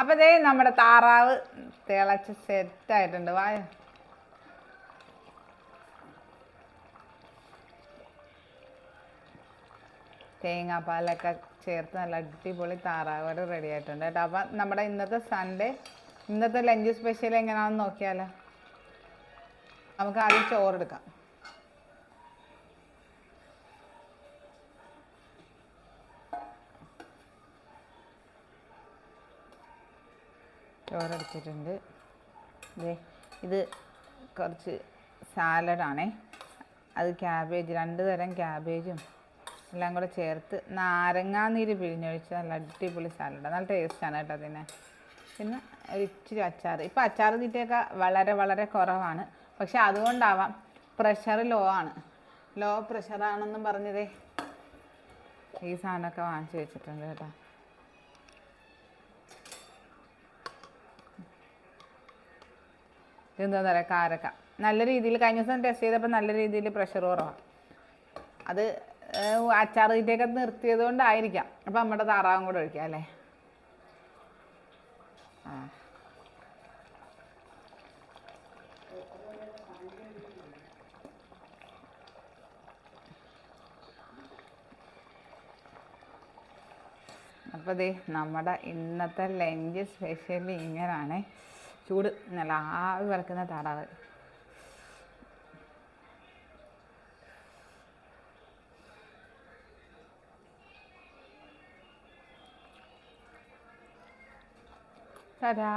അപ്പോൾ ദേ നമ്മുടെ താറാവ് തിളച്ച് സെറ്റായിട്ടുണ്ട് വായ. തേങ്ങാപ്പാലൊക്കെ ചേർത്ത് നല്ല അടിപൊളി താറാവ് റെഡി ആയിട്ടുണ്ട് കേട്ടോ. അപ്പം നമ്മുടെ ഇന്നത്തെ സൺഡേ ഇന്നത്തെ ലഞ്ച് സ്പെഷ്യൽ എങ്ങനെയാണെന്ന് നോക്കിയാലോ? നമുക്ക് ആദ്യം ചോറെടുക്കാം ചോറെടുത്തിട്ടുണ്ട്. ഇത് കുറച്ച് സാലഡാണേ. അത് ക്യാബേജ് രണ്ട് തരം ക്യാബേജും എല്ലാം കൂടെ ചേർത്ത് നാരങ്ങാനീര് പിഴിഞ്ഞൊഴിച്ച് നല്ല അടിപൊളി സാലഡ്. നല്ല ടേസ്റ്റാണ് കേട്ടോ അതിനെ. പിന്നെ ഇച്ചിരി അച്ചാർ. ഇപ്പോൾ അച്ചാർ തീറ്റയൊക്കെ വളരെ വളരെ കുറവാണ്. പക്ഷെ അതുകൊണ്ടാവാം പ്രഷർ ലോ ആണ്. ലോ പ്രഷറാണെന്നും പറഞ്ഞതേ ഈ സാധനമൊക്കെ വാങ്ങിച്ചു വെച്ചിട്ടുണ്ട് കേട്ടോ. ഇതെന്താ പറയുക കാരക്ക. നല്ല രീതിയിൽ കഴിഞ്ഞ ദിവസം ടെസ്റ്റ് ചെയ്തപ്പോൾ നല്ല രീതിയിൽ പ്രഷർ കുറവാണ് അത് അച്ചാർ തീറ്റയൊക്കെ നിർത്തിയത് കൊണ്ടായിരിക്കാം അപ്പം നമ്മുടെ താറാവും കൂടെ ഒഴിക്കാം അല്ലേ? അപ്പോൾ ദേ നമ്മുടെ ഇന്നത്തെ ലഞ്ച് സ്പെഷ്യലി ഇങ്ങനെയാണ് ചൂട് നല്ല ആവി വിറക്കുന്ന താറാവ്. തരാ